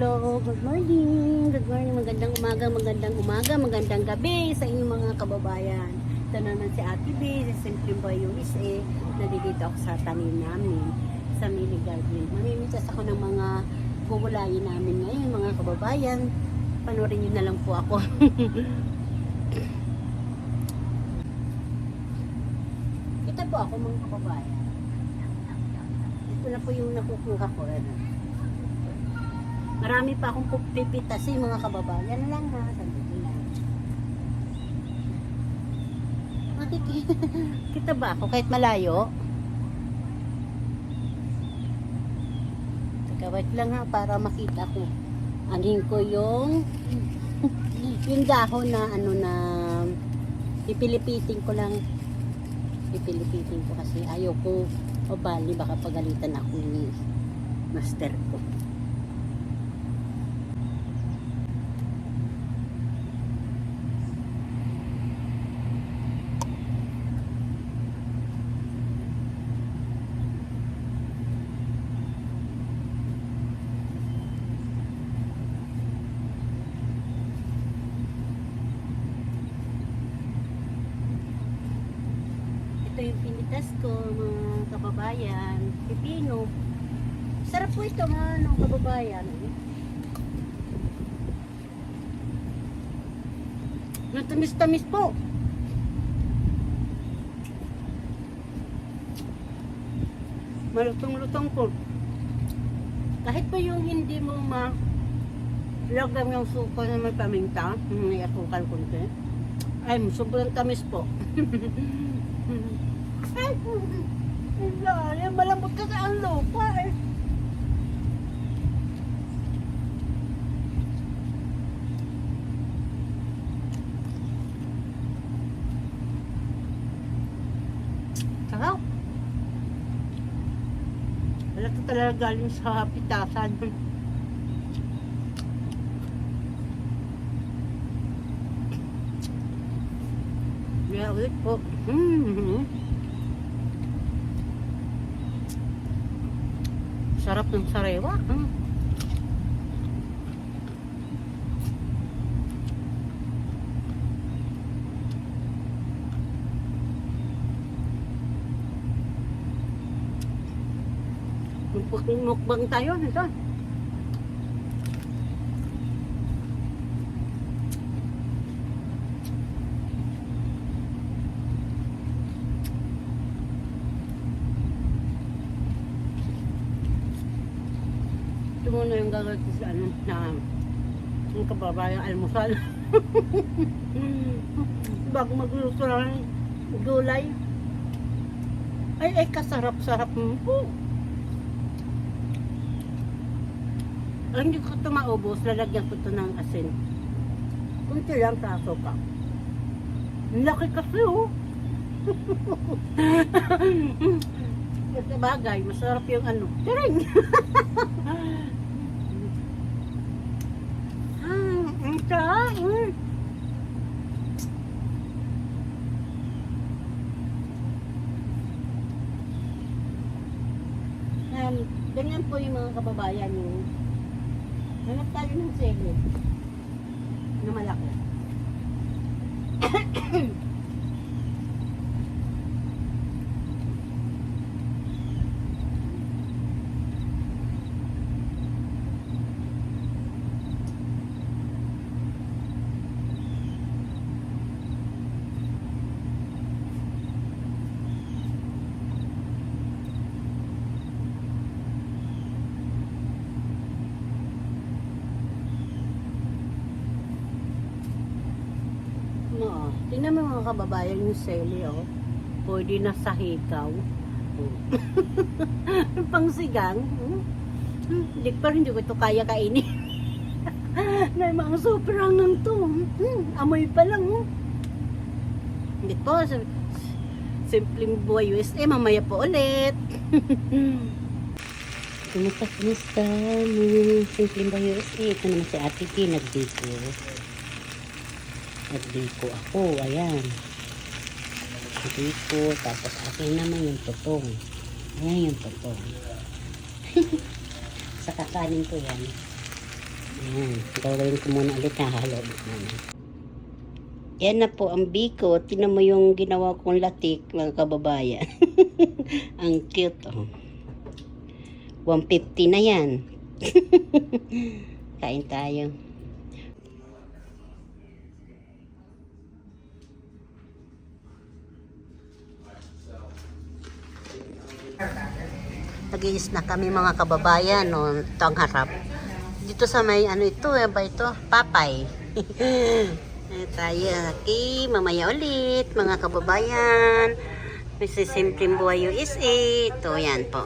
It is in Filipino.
Hello, good morning. Good morning, magandang umaga, magandang umaga, magandang gabi sa inyong mga kababayan. Ito naman si Ate B, si Simple Boy USA. Nandito ako sa tanim namin, sa mini garden. Mamimitas ako ng mga gugulayin namin ngayon, mga kababayan. Panorin nyo na lang po ako. Kita po ako mga kababayan. Ito na po yung nakukuha ko. Ano. Marami pa akong pipitasin mga kababayan lang ha. Sandali lang. Makikita. Kita ba ako kahit malayo? Teka, wait lang ha para makita ko. Anin ko yung yung dahon na ano na pipilipitin ko lang pipilipitin ko kasi ayaw ko o bali baka pagalitan ako ni master ko. Ito yung pinitas ko, mga kababayan. Pipino. Sarap po ito, mga ano, kababayan. Natamis-tamis po. Malutong-lutong po. Kahit pa yung hindi mo ma lagam yung suko na may paminta, may asukal kunti. Ay, sobrang tamis po. Ay, ilalim, malambot kasi ang lupa eh. Sarap. Wala talaga galing sa pitasan. Yeah, ulit po. Mm-hmm. Sarap ng sarewa. Mm. Mukbang- Mukbang tayo nito. Gagawin ko sa ano na yung kababayang almusal. Bago magluto ng gulay. Ay, ay, kasarap-sarap mo po. Ay, hindi ko ito maubos. Lalagyan ko ito ng asin. Kunti lang sa ka. Ang laki kasi, oh. Kasi bagay, masarap yung ano. Tiring! Mm. Um, ganyan po yung mga kababayan yung hanap tayo ng sego na malaki. No, tingnan mo mga kababayan yung seli, oh. Pwede na sa hikaw. Oh. Pangsigang. Hmm? Hmm, Hindi pa hindi ko ito kaya kainin. na mga sobrang ng to. Hmm, amoy pa lang. Oh. Hindi sim- Simpleng buhay USA. Mamaya po ulit. Kumusta, kumusta? mga Simpleng buhay USA. Ito naman si Ate T. Nagdito. Nagdiko ako, ayan. Nagdiko, tapos akin naman yung tutong. Ayan yung tutong. Sa kakanin ko yan. Ayan, gagawin ko muna ulit hahalo muna. Yan na po ang biko. Tinan mo yung ginawa kong latik, mga kababayan. ang cute, oh. 150 na yan. Kain tayo. Nag-iis na kami mga kababayan, no? Ito ang harap. Dito sa may ano ito, eh, ba ito? Papay. tayo, okay, mamaya ulit, mga kababayan. Mrs. Simpleng Buhay USA. Ito, yan po.